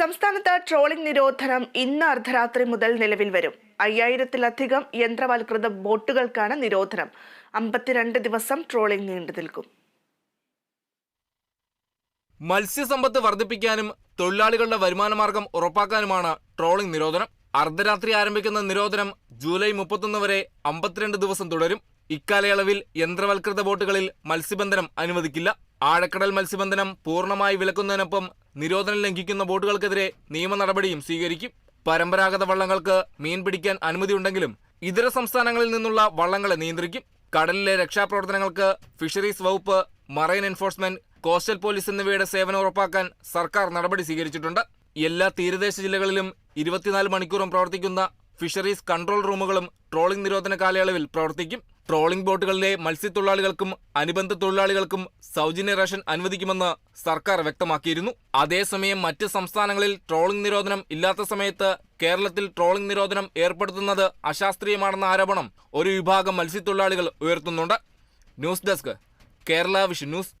സംസ്ഥാനത്ത് ട്രോളിംഗ് നിരോധനം ഇന്ന് അർദ്ധരാത്രി മുതൽ നിലവിൽ വരും. അയ്യായിരത്തിലധികം യന്ത്രവൽകൃത ബോട്ടുകൾക്കാണ് നിരോധനം. അമ്പത്തിരണ്ട് ദിവസം ട്രോളിംഗ് നീണ്ടു നിൽക്കും. മത്സ്യസമ്പത്ത് വർദ്ധിപ്പിക്കാനും തൊഴിലാളികളുടെ വരുമാനമാർഗം ഉറപ്പാക്കാനുമാണ് ട്രോളിംഗ് നിരോധനം. അർദ്ധരാത്രി ആരംഭിക്കുന്ന നിരോധനം ജൂലൈ മുപ്പത്തൊന്ന് വരെ അമ്പത്തിരണ്ട് ദിവസം തുടരും. ഇക്കാലയളവിൽ യന്ത്രവൽകൃത ബോട്ടുകളിൽ മത്സ്യബന്ധനം അനുവദിക്കില്ല. ആഴക്കടൽ മത്സ്യബന്ധനം പൂർണമായി വിലക്കുന്നതിനൊപ്പം നിരോധനം ലംഘിക്കുന്ന ബോട്ടുകൾക്കെതിരെ നിയമ നടപടിയും സ്വീകരിക്കും. പരമ്പരാഗത വള്ളങ്ങൾക്ക് മീൻ പിടിക്കാൻ അനുമതിയുണ്ടെങ്കിലും ഇതര സംസ്ഥാനങ്ങളിൽ നിന്നുള്ള വള്ളങ്ങളെ നിയന്ത്രിക്കും. കടലിലെ രക്ഷാപ്രവർത്തനങ്ങൾക്ക് ഫിഷറീസ് വകുപ്പ് മറൈൻ എൻഫോഴ്സ്മെന്റ് കോസ്റ്റൽ പോലീസ് എന്നിവയുടെ സേവനം ഉറപ്പാക്കാൻ സർക്കാർ നടപടി സ്വീകരിച്ചിട്ടുണ്ട്. എല്ലാ തീരദേശ ജില്ലകളിലും ഇരുപത്തിനാല് മണിക്കൂറും പ്രവർത്തിക്കുന്ന ഫിഷറീസ് കൺട്രോൾ റൂമുകളും ട്രോളിംഗ് നിരോധന കാലയളവിൽ പ്രവർത്തിക്കും. ട്രോളിംഗ് ബോട്ടുകളിലെ മത്സ്യത്തൊഴിലാളികൾക്കും അനുബന്ധ തൊഴിലാളികൾക്കും സൗജന്യ റേഷൻ അനുവദിക്കുമെന്ന് സർക്കാർ വ്യക്തമാക്കിയിരുന്നു. അതേസമയം മറ്റ് സംസ്ഥാനങ്ങളിൽ ട്രോളിംഗ് നിരോധനം ഇല്ലാത്ത സമയത്ത് കേരളത്തിൽ ട്രോളിംഗ് നിരോധനം ഏർപ്പെടുത്തുന്നത് അശാസ്ത്രീയമാണെന്ന ആരോപണം ഒരു വിഭാഗം മത്സ്യത്തൊഴിലാളികൾ ഉയർത്തുന്നുണ്ട്. News desk Kerala vision news.